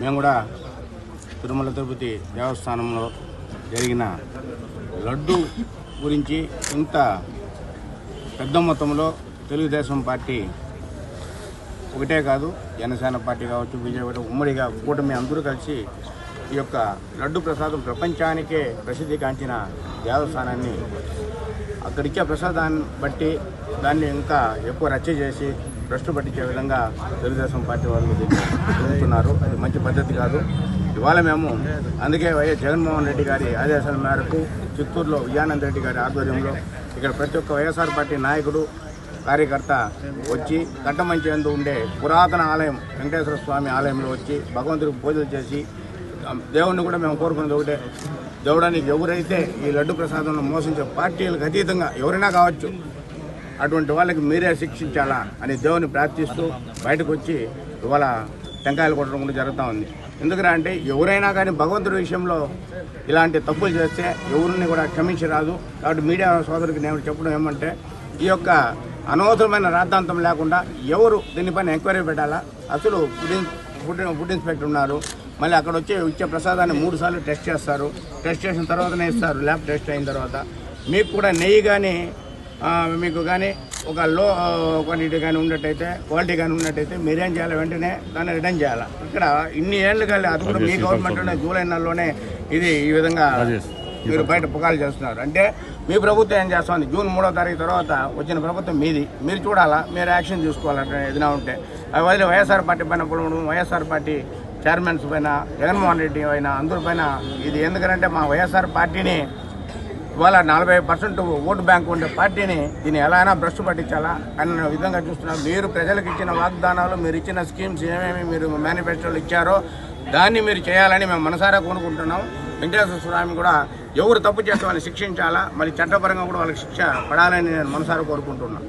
మేము కూడా తిరుమల తిరుపతి దేవస్థానంలో జరిగిన లడ్డు గురించి ఇంత పెద్ద మొత్తంలో తెలుగుదేశం పార్టీ ఒకటే కాదు జనసేన పార్టీ కావచ్చు బీజేపీ ఉమ్మడిగా కూటమి అందరూ కలిసి ఈ యొక్క లడ్డు ప్రసాదం ప్రపంచానికే ప్రసిద్ధిగాంచిన దేవస్థానాన్ని అక్కడిచ్చే ప్రసాదాన్ని బట్టి దాన్ని ఇంకా ఎక్కువ రచ్చ చేసి ట్రస్ట్ పట్టించే విధంగా తెలుగుదేశం పార్టీ వాళ్ళు దీన్ని జరుగుతున్నారు అది మంచి పద్ధతి కాదు. ఇవాళ మేము అందుకే వైఎస్ జగన్మోహన్ రెడ్డి గారి ఆదేశాల మేరకు చిత్తూరులో విజయానంద రెడ్డి గారి ఆధ్వర్యంలో ఇక్కడ ప్రతి ఒక్క వైఎస్ఆర్ పార్టీ నాయకుడు కార్యకర్త వచ్చి కట్టమంచి ఎందు ఉండే పురాతన ఆలయం వెంకటేశ్వర స్వామి ఆలయంలో వచ్చి భగవంతుడికి పూజలు చేసి దేవుణ్ణి కూడా మేము కోరుకున్నది ఒకటే. దేవుడానికి ఎవరైతే ఈ లడ్డు ప్రసాదంలో మోసించే పార్టీలకు అతీతంగా ఎవరైనా కావచ్చు అటువంటి వాళ్ళకి మీరే శిక్షించాలా అని దేవుని ప్రార్థిస్తూ బయటకు వచ్చి ఇవాళ టెంకాయలు కొట్టడం కూడా జరుగుతూ ఉంది. ఎందుకరా అంటే ఎవరైనా కానీ భగవంతుడి విషయంలో ఇలాంటి తప్పులు చేస్తే ఎవరిని కూడా క్షమించరాదు. కాబట్టి మీడియా సోదరికి నేను చెప్పడం ఏమంటే ఈ యొక్క అనవసరమైన రాద్ధాంతం లేకుండా ఎవరు దీనిపైన ఎంక్వైరీ పెట్టాలా? అసలు ఫుడ్ ఫుడ్ ఫుడ్ ఇన్స్పెక్టర్ ఉన్నారు. మళ్ళీ అక్కడ వచ్చి ఇచ్చే ప్రసాదాన్ని మూడు సార్లు టెస్ట్ చేస్తారు. టెస్ట్ చేసిన తర్వాతనే ఇస్తారు. ల్యాబ్ టెస్ట్ అయిన తర్వాత. మీకు కూడా నెయ్యి కానీ మీకు కానీ ఒక లో క్వాంటిటీ కానీ ఉన్నట్టయితే క్వాలిటీ కానీ ఉన్నట్టయితే మీరేం చేయాలి? వెంటనే దాన్ని రిటర్న్ చేయాలి? ఇక్కడ ఇన్ని ఏళ్ళు కానీ అది కూడా మీ గవర్నమెంట్లోనే జూలై నెలలోనే ఇది ఈ విధంగా మీరు బయట పుకాలు చేస్తున్నారు. అంటే మీ ప్రభుత్వం ఏం చేస్తుంది? జూన్ మూడో తారీఖు తర్వాత వచ్చిన ప్రభుత్వం మీది. మీరు చూడాలా? మీరు యాక్షన్ తీసుకోవాలంటే ఏదైనా ఉంటే. అది వదిలి వైఎస్ఆర్ పార్టీ పైన పొడవడం వైఎస్ఆర్ పార్టీ చైర్మన్స్ పైన జగన్మోహన్ రెడ్డి పైన అందరి పైన ఇది. ఎందుకంటే మా వైఎస్ఆర్ పార్టీని ఇవాళ నలభై పర్సెంట్ ఓటు బ్యాంక్ ఉండే పార్టీని దీన్ని ఎలా అయినా భ్రష్టు పట్టించాలా అన్న విధంగా చూస్తున్నారు మీరు ప్రజలకు ఇచ్చిన వాగ్దానాలు మీరు ఇచ్చిన స్కీమ్స్ ఏమేమి మీరు మేనిఫెస్టోలు ఇచ్చారో దాన్ని మీరు చేయాలని మేము మనసారా కోరుకుంటున్నాం. వెంకటేశ్వర స్వామి కూడా ఎవరు తప్పు చేస్తే వాళ్ళని శిక్షించాలా మళ్ళీ చట్టపరంగా కూడా వాళ్ళకి శిక్ష పడాలని నేను మనసారా కోరుకుంటున్నాను.